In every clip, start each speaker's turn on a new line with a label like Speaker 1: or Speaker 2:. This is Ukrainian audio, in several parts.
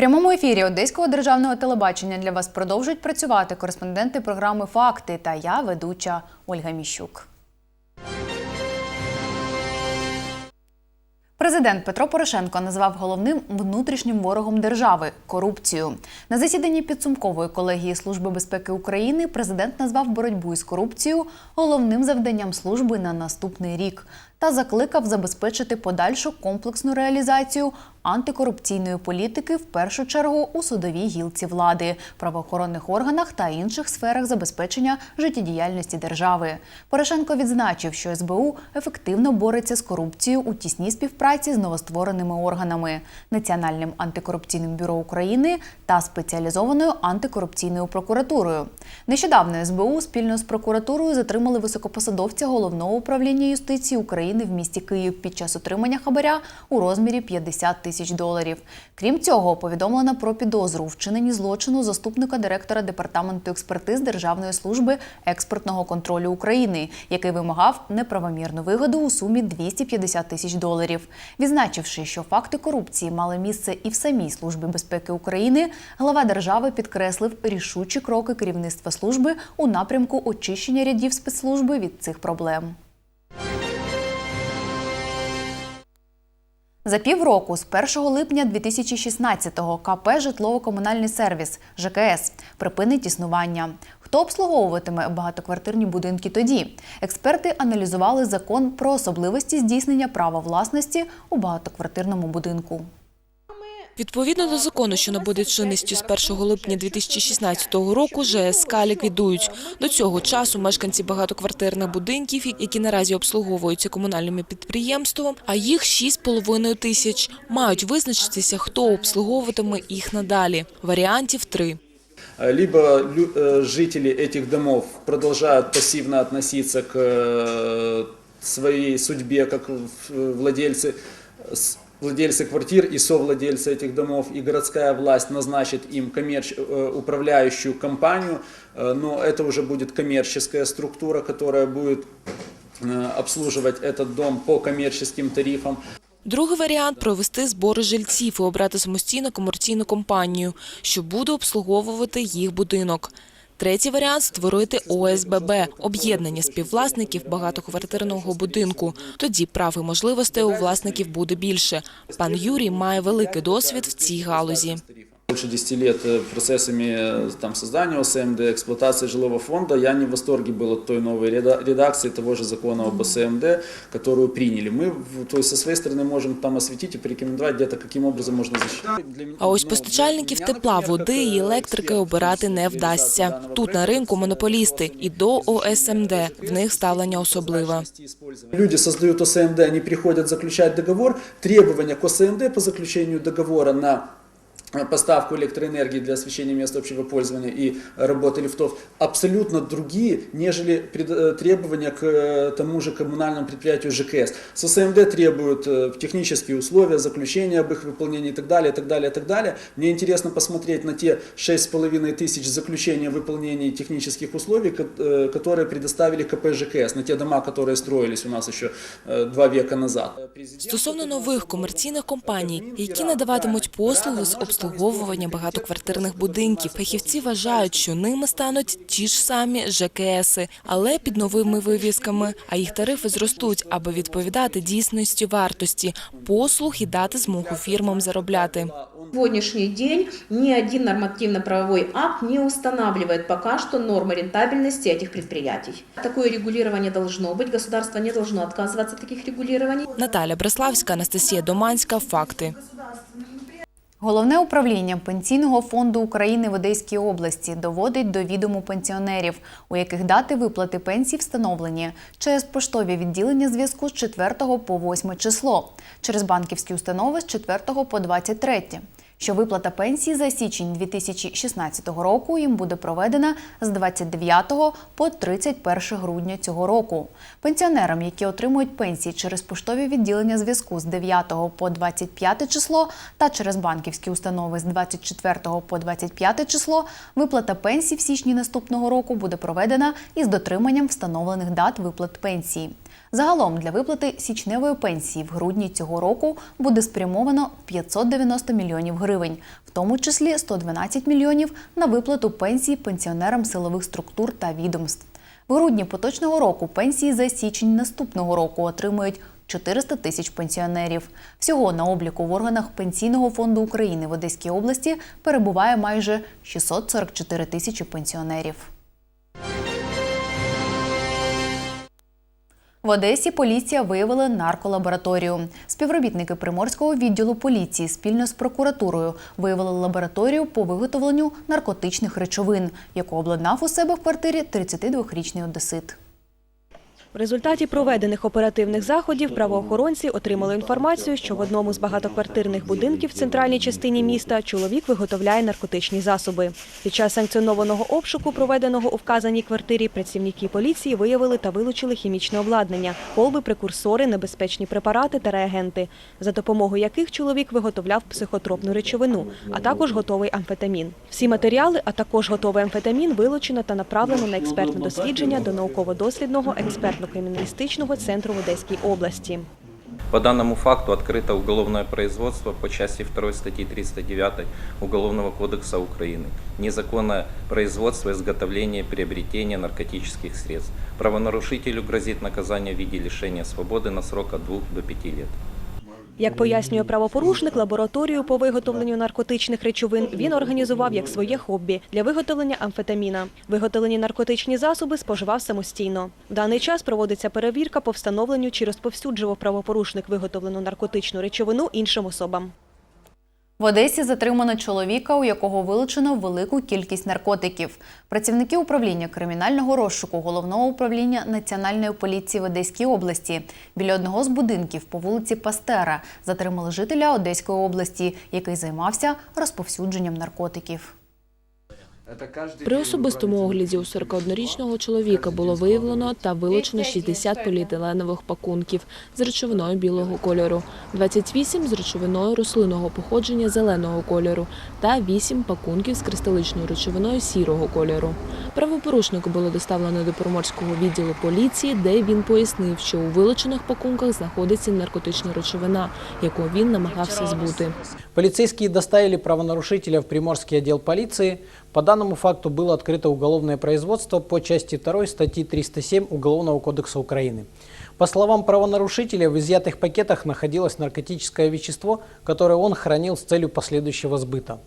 Speaker 1: прямому ефірі Одеського державного телебачення для вас продовжують працювати кореспонденти програми Факти та я, ведуча Ольга Міщук. Президент Петро Порошенко назвав головним внутрішнім ворогом держави корупцію. На засіданні підсумкової колегії Служби безпеки України президент назвав боротьбу із корупцією головним завданням служби на наступний рік та закликав забезпечити подальшу комплексну реалізацію антикорупційної політики в першу чергу у судовій гілці влади, правоохоронних органах та інших сферах забезпечення життєдіяльності держави. Порошенко відзначив, що СБУ ефективно бореться з корупцією у тісній співпраці з новоствореними органами Національним антикорупційним бюро України та спеціалізованою антикорупційною прокуратурою. Нещодавно СБУ спільно з прокуратурою затримали високопосадовця головного управління юстиції України в місті Київ під час отримання хабаря у розмірі 50 тисяч доларів. Крім цього, повідомлено про підозру у вчиненні злочину заступника директора департаменту експертиз Державної служби експортного контролю України, який вимагав неправомірну вигоду у сумі 250 тисяч доларів. Відзначивши, що факти корупції мали місце і в самій службі безпеки України, глава держави підкреслив рішучі кроки керівництва служби у напрямку очищення рядів спецслужби від цих проблем. За півроку з 1 липня 2016-го КП «Житлово-комунальний сервіс» ЖКС припинить існування. Хто обслуговуватиме багатоквартирні будинки тоді? Експерти аналізували закон про особливості здійснення права власності у багатоквартирному будинку.
Speaker 2: Відповідно до закону, що набуде чинністю з 1 липня 2016 року, ЖСК ліквідують. До цього часу мешканці багатоквартирних будинків, які наразі обслуговуються комунальними підприємством, а їх 6,5 тисяч, мають визначитися, хто обслуговуватиме їх надалі. Варіантів три.
Speaker 3: Либо лю- э, жители этих домов продолжают пассивно относиться к э, своей судьбе, как в- владельцы, с- владельцы квартир и совладельцы этих домов, и городская власть назначит им коммерч- э, управляющую компанию, э, но это уже будет коммерческая структура, которая будет э, обслуживать этот дом по коммерческим тарифам.
Speaker 2: Другий варіант – провести збори жильців і обрати самостійно комерційну компанію, що буде обслуговувати їх будинок. Третій варіант – створити ОСББ – об'єднання співвласників багатоквартирного будинку. Тоді прав і можливостей у власників буде більше. Пан Юрій має великий досвід в цій галузі.
Speaker 3: Больше 10 лет э, процессами э, там, создания ОСМД, эксплуатации жилого фонда. Я не в восторге был от той новой реда- редакции того же закона об ОСМД, которую приняли. Мы, в- то есть, со своей стороны можем там осветить и порекомендовать где-то, каким образом можно защитить. Для меня-
Speaker 2: А ось
Speaker 3: ну,
Speaker 2: постачальників
Speaker 3: для
Speaker 2: тепла,
Speaker 3: меня,
Speaker 2: води
Speaker 3: как,
Speaker 2: і
Speaker 3: э,
Speaker 2: електрики
Speaker 3: эксперта
Speaker 2: обирати не
Speaker 3: в
Speaker 2: вдасться.
Speaker 3: данного
Speaker 2: Тут на
Speaker 3: проекта
Speaker 2: ринку монополісти і до ОСМД. В них ставлення особливе.
Speaker 3: Люди создают ОСМД, они приходят заключать договор. Требования к ОСМД по заключению договора на э, поставку электроэнергии для освещения мест общего пользования и работы лифтов абсолютно другие, нежели пред- э, требования к э, тому же коммунальному предприятию ЖКС. С ОСМД требуют э, технические условия, заключения об их выполнении и так далее, и так далее, и так далее. Мне интересно посмотреть на те 6,5 тысяч заключения о выполнении технических условий, ко- э, которые предоставили КП ЖКС, на те дома, которые строились у нас еще э, два века назад.
Speaker 2: Стосовно нових комерційних компаній, які надаватимуть послуги з обслуговування багатоквартирних будинків, фахівці вважають, що ними стануть ті ж самі ЖКСи, але під новими вивісками. А їх тарифи зростуть, аби відповідати дійсності вартості послуг і дати змогу фірмам заробляти.
Speaker 4: сегодняшний день ни один нормативно-правовой акт не устанавливает пока что нормы рентабельности этих предприятий. Такое регулирование должно быть, государство не должно отказываться от таких регулирований.
Speaker 2: Наталя Бреславська, Анастасія Доманська. Факти.
Speaker 1: Головне управління Пенсійного фонду України в Одеській області доводить до відому пенсіонерів, у яких дати виплати пенсій встановлені через поштові відділення зв'язку з 4 по 8 число, через банківські установи з 4 по 23. Що виплата пенсії за січень 2016 року їм буде проведена з 29 по 31 грудня цього року. Пенсіонерам, які отримують пенсії через поштові відділення зв'язку з 9 по 25 число та через банківські установи з 24 по 25 число, виплата пенсій в січні наступного року буде проведена із дотриманням встановлених дат виплат пенсії. Загалом для виплати січневої пенсії в грудні цього року буде спрямовано 590 мільйонів гривень, в тому числі 112 мільйонів на виплату пенсій пенсіонерам силових структур та відомств. В грудні поточного року пенсії за січень наступного року отримують 400 тисяч пенсіонерів. Всього на обліку в органах Пенсійного фонду України в Одеській області перебуває майже 644 тисячі пенсіонерів. В Одесі поліція виявила нарколабораторію. Співробітники приморського відділу поліції спільно з прокуратурою виявили лабораторію по виготовленню наркотичних речовин, яку обладнав у себе в квартирі 32-річний одесит.
Speaker 5: В результаті проведених оперативних заходів правоохоронці отримали інформацію, що в одному з багатоквартирних будинків в центральній частині міста чоловік виготовляє наркотичні засоби. Під час санкціонованого обшуку, проведеного у вказаній квартирі, працівники поліції виявили та вилучили хімічне обладнання, колби, прекурсори, небезпечні препарати та реагенти, за допомогою яких чоловік виготовляв психотропну речовину, а також готовий амфетамін. Всі матеріали, а також готовий амфетамін, вилучено та направлено на експертне дослідження до науково-дослідного експертно-криміналістичного центру в Одеській області.
Speaker 6: По данному факту открыто уголовное производство по части 2 статьи 309 Уголовного кодекса Украины. Незаконное производство, изготовление, приобретение наркотических средств. Правонарушителю грозит наказание в виде лишения свободы на срок от 2 до 5 лет.
Speaker 5: Як пояснює правопорушник, лабораторію по виготовленню наркотичних речовин він організував як своє хобі для виготовлення амфетаміна. Виготовлені наркотичні засоби споживав самостійно. В даний час проводиться перевірка по встановленню, чи розповсюджував правопорушник виготовлену наркотичну речовину іншим особам.
Speaker 1: В Одесі затримано чоловіка, у якого вилучено велику кількість наркотиків. Працівники управління кримінального розшуку головного управління Національної поліції в Одеській області біля одного з будинків по вулиці Пастера затримали жителя Одеської області, який займався розповсюдженням наркотиків.
Speaker 2: При особистому огляді у 41-річного чоловіка було виявлено та вилучено 60 поліетиленових пакунків з речовиною білого кольору, 28 з речовиною рослинного походження зеленого кольору та 8 пакунків з кристаличною речовиною сірого кольору. Правопорушнику було доставлено до Приморського відділу поліції, де він пояснив, що у вилучених пакунках знаходиться наркотична речовина, яку він намагався збути.
Speaker 7: Полицейские доставили правонарушителя в Приморский отдел полиции. По данному факту было открыто уголовное производство по части 2 статьи 307 Уголовного кодекса Украины. По словам правонарушителя, в изъятых пакетах находилось наркотическое вещество, которое он хранил с целью последующего сбыта.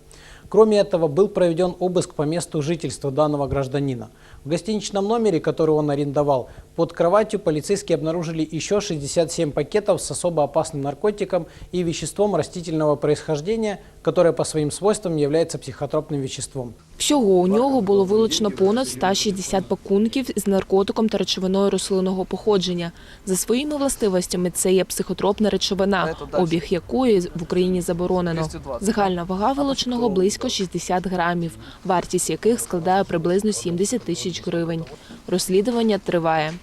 Speaker 7: Кроме этого, был проведен обыск по месту жительства данного гражданина. В гостиничном номере, который он арендовал, под кроватью полицейские обнаружили еще 67 пакетов с особо опасным наркотиком и веществом растительного происхождения, которое по своим свойствам является психотропным веществом.
Speaker 2: Всього у нього було вилучено понад 160 пакунків з наркотиком та речовиною рослинного походження. За своїми властивостями це є психотропна речовина, обіг якої в Україні заборонено. Загальна вага вилученого близько 60 грамів, вартість яких складає приблизно 70 тисяч гривень. Розслідування триває.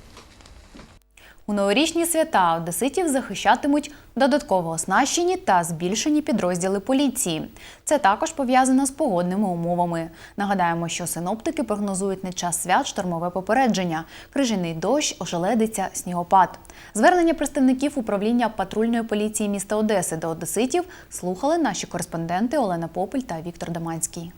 Speaker 1: У новорічні свята одеситів захищатимуть додатково оснащені та збільшені підрозділи поліції. Це також пов'язано з погодними умовами. Нагадаємо, що синоптики прогнозують на час свят штормове попередження, крижаний дощ, ожеледиця, снігопад. Звернення представників управління патрульної поліції міста Одеси до одеситів слухали наші кореспонденти Олена Попель та Віктор Даманський.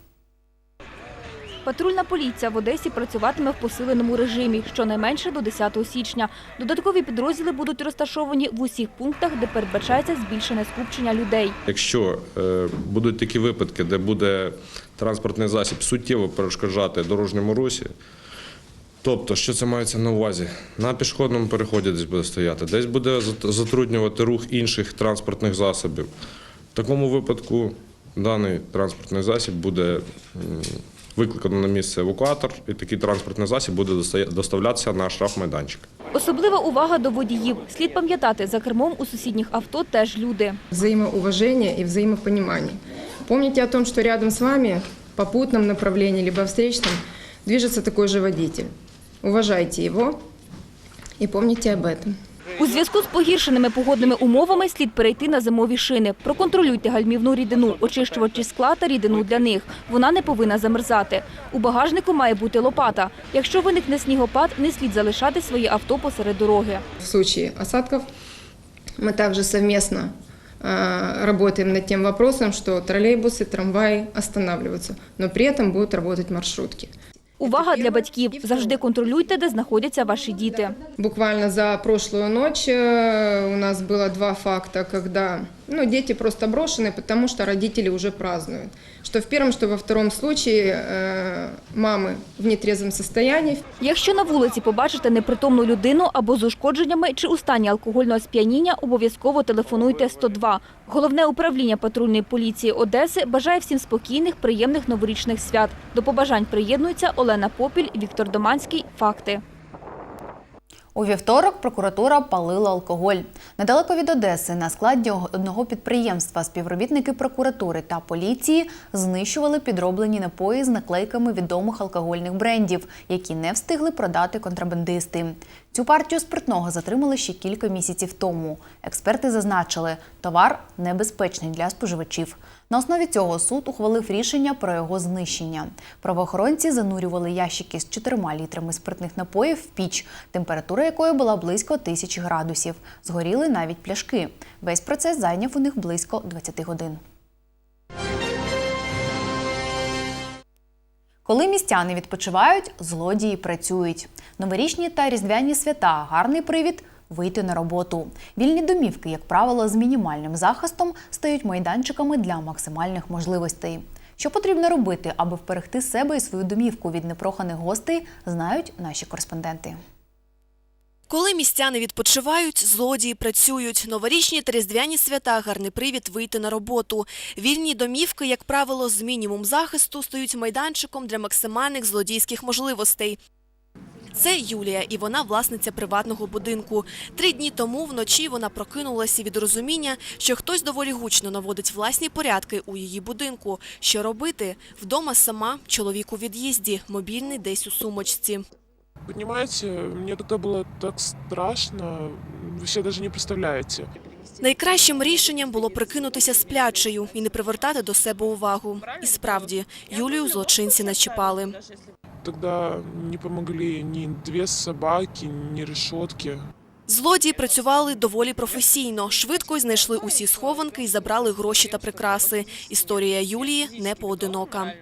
Speaker 8: Патрульна поліція в Одесі працюватиме в посиленому режимі щонайменше до 10 січня. Додаткові підрозділи будуть розташовані в усіх пунктах, де передбачається збільшене скупчення людей.
Speaker 9: Якщо е, будуть такі випадки, де буде транспортний засіб суттєво перешкоджати дорожньому русі, тобто, що це мається на увазі? На пішохідному переході десь буде стояти, десь буде затруднювати рух інших транспортних засобів. В такому випадку даний транспортний засіб буде викликано на місце евакуатор, і такий транспортний засіб буде доставлятися на штрафмайданчик.
Speaker 8: Особлива увага до водіїв. Слід пам'ятати, за кермом у сусідніх авто теж люди.
Speaker 10: взаимоуважение и взаимопонимание. Помните о том, что рядом с вами в попутном направлении либо встречном движется такой же водитель. Уважайте его и помните об этом.
Speaker 8: У зв'язку з погіршеними погодними умовами слід перейти на зимові шини. Проконтролюйте гальмівну рідину, очищувачі скла та рідину для них. Вона не повинна замерзати. У багажнику має бути лопата. Якщо виникне снігопад, не слід залишати своє авто посеред дороги.
Speaker 10: В случае осадков мы также совместно э, работаем над тем вопросом, что троллейбусы, трамваи останавливаются, но при этом будут работать маршрутки.
Speaker 8: Увага для батьків. Завжди контролюйте, де знаходяться ваші діти.
Speaker 10: Буквально за прошлую ночь э, у нас було два факти, когда ну, дети просто брошены, потому что родители уже празднуют. Что в первом, что во втором случае э, мамы в нетрезвом состоянии.
Speaker 8: Якщо на вулиці побачите непритомну людину або з ушкодженнями чи у стані алкогольного сп'яніння, обов'язково телефонуйте 102. Головне управління патрульної поліції Одеси бажає всім спокійних, приємних новорічних свят. До побажань приєднуються Олена Попіль, Віктор Доманський. Факти.
Speaker 1: У вівторок прокуратура палила алкоголь. Недалеко від Одеси на складі одного підприємства співробітники прокуратури та поліції знищували підроблені напої з наклейками відомих алкогольних брендів, які не встигли продати контрабандисти. Цю партію спиртного затримали ще кілька місяців тому. Експерти зазначили, товар небезпечний для споживачів. На основі цього суд ухвалив рішення про його знищення. Правоохоронці занурювали ящики з чотирма літрами спиртних напоїв в піч, температура якої була близько тисячі градусів. Згоріли навіть пляшки. Весь процес зайняв у них близько 20 годин. Коли містяни відпочивають, злодії працюють. Новорічні та різдвяні свята гарний привід вийти на роботу. Вільні домівки, як правило, з мінімальним захистом стають майданчиками для максимальних можливостей. Що потрібно робити, аби вберегти себе і свою домівку від непроханих гостей, знають наші кореспонденти.
Speaker 11: Коли містяни відпочивають, злодії працюють. Новорічні та різдвяні свята – гарний привід вийти на роботу. Вільні домівки, як правило, з мінімум захисту стають майданчиком для максимальних злодійських можливостей. Це Юлія, і вона власниця приватного будинку. Три дні тому вночі вона прокинулася від розуміння, що хтось доволі гучно наводить власні порядки у її будинку. Що робити? Вдома сама, чоловік у від'їзді, мобільний десь у сумочці.
Speaker 12: Понимаете, мне тогда было так страшно, вы вообще даже не представляете.
Speaker 11: Найкращим рішенням було прикинутися сплячою і не привертати до себе увагу. І справді, Юлію злочинці начіпали.
Speaker 12: Тогда не помогли ни две собаки, ни решетки.
Speaker 11: Злодії працювали доволі професійно, швидко знайшли усі схованки і забрали гроші та прикраси. Історія Юлії не поодинока.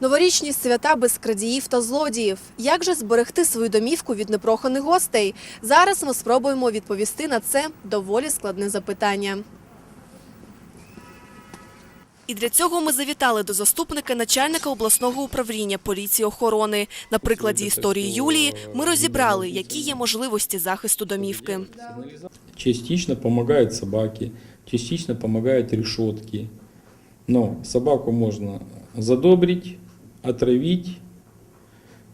Speaker 11: Новорічні свята без крадіїв та злодіїв. Як же зберегти свою домівку від непроханих гостей? Зараз ми спробуємо відповісти на це доволі складне запитання. І для цього ми завітали до заступника начальника обласного управління поліції охорони. На прикладі історії Юлії ми розібрали, які є можливості захисту домівки.
Speaker 13: Частично помогают собаки, частично помогают решетки. Но собаку можно задобрить, отравить,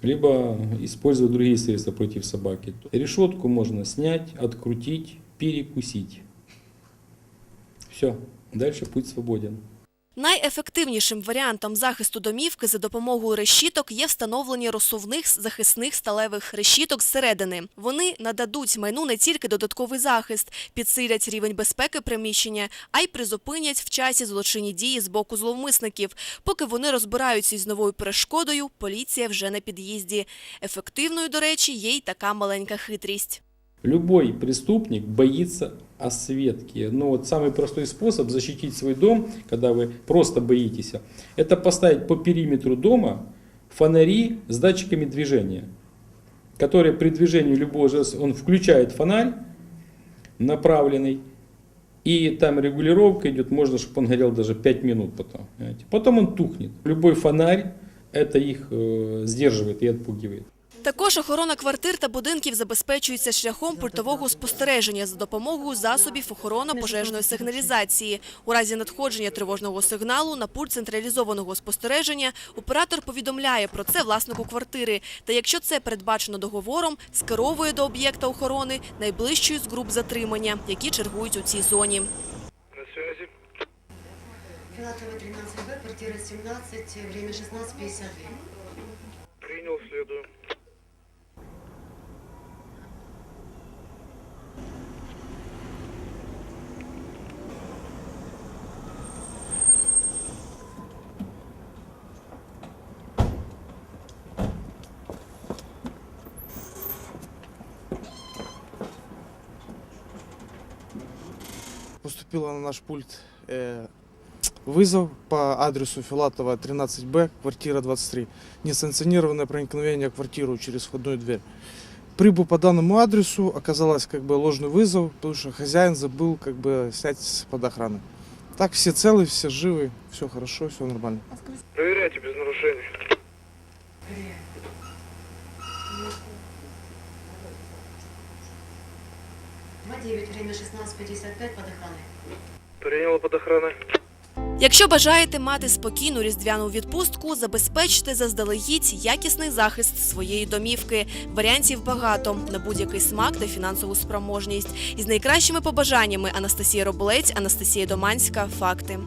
Speaker 13: либо использовать другие средства против собаки. Решетку можно снять, открутить, перекусить. Все, дальше путь свободен.
Speaker 11: Найефективнішим варіантом захисту домівки за допомогою решіток є встановлення розсувних захисних сталевих решіток зсередини. Вони нададуть майну не тільки додатковий захист, підсилять рівень безпеки приміщення, а й призупинять в часі злочинні дії з боку зловмисників. Поки вони розбираються із новою перешкодою, поліція вже на під'їзді. Ефективною, до речі, є й така маленька хитрість.
Speaker 13: Любой преступник боится осветки. Но вот самый простой способ защитить свой дом, когда вы просто боитесь, это поставить по периметру дома фонари с датчиками движения, которые при движении любого жеста, он включает фонарь направленный, и там регулировка идет, можно, чтобы он горел даже 5 минут потом. понимаете. Потом он тухнет. Любой фонарь это их э, сдерживает и отпугивает.
Speaker 11: Також охорона квартир та будинків забезпечується шляхом пультового спостереження за допомогою засобів охоронно-пожежної сигналізації. У разі надходження тривожного сигналу на пульт централізованого спостереження оператор повідомляє про це власнику квартири. Та якщо це передбачено договором, скеровує до об'єкта охорони найближчої з груп затримання, які чергують у цій зоні.
Speaker 14: Филатова 13Б, квартира 17, время 16.52.
Speaker 12: Принял, следую.
Speaker 15: поступило на наш пульт э, вызов по адресу Филатова 13Б, квартира 23. Несанкционированное проникновение в квартиру через входную дверь. Прибыл по данному адресу, оказалось как бы ложный вызов, потому что хозяин забыл как бы снять под охрану. Так все целы, все живы, все хорошо, все нормально.
Speaker 12: Проверяйте без нарушений.
Speaker 14: Два девять, время 16.55 под охраной.
Speaker 12: Приняла под охраной.
Speaker 11: Якщо бажаєте мати спокійну різдвяну відпустку, забезпечте заздалегідь якісний захист своєї домівки. Варіантів багато на будь-який смак та фінансову спроможність. Із найкращими побажаннями Анастасія Роболець, Анастасія Доманська. Факти.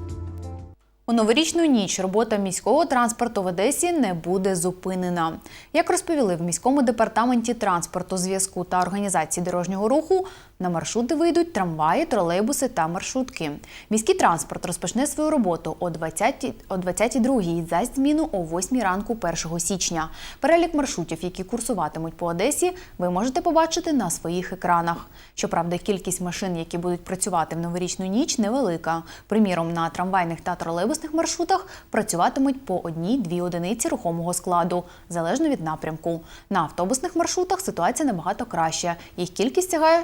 Speaker 1: У новорічну ніч робота міського транспорту в Одесі не буде зупинена. Як розповіли в міському департаменті транспорту, зв'язку та організації дорожнього руху, на маршрути вийдуть трамваї, тролейбуси та маршрутки. Міський транспорт розпочне свою роботу о 20 о 22 і дасть зміну о 8 ранку 1 січня. Перелік маршрутів, які курсуватимуть по Одесі, ви можете побачити на своїх екранах. Щоправда, кількість машин, які будуть працювати в новорічну ніч, невелика. Приміром, на трамвайних та тролейбусних маршрутах працюватимуть по одній-дві одиниці рухомого складу, залежно від напрямку. На автобусних маршрутах ситуація набагато краща. Їх кількість сягає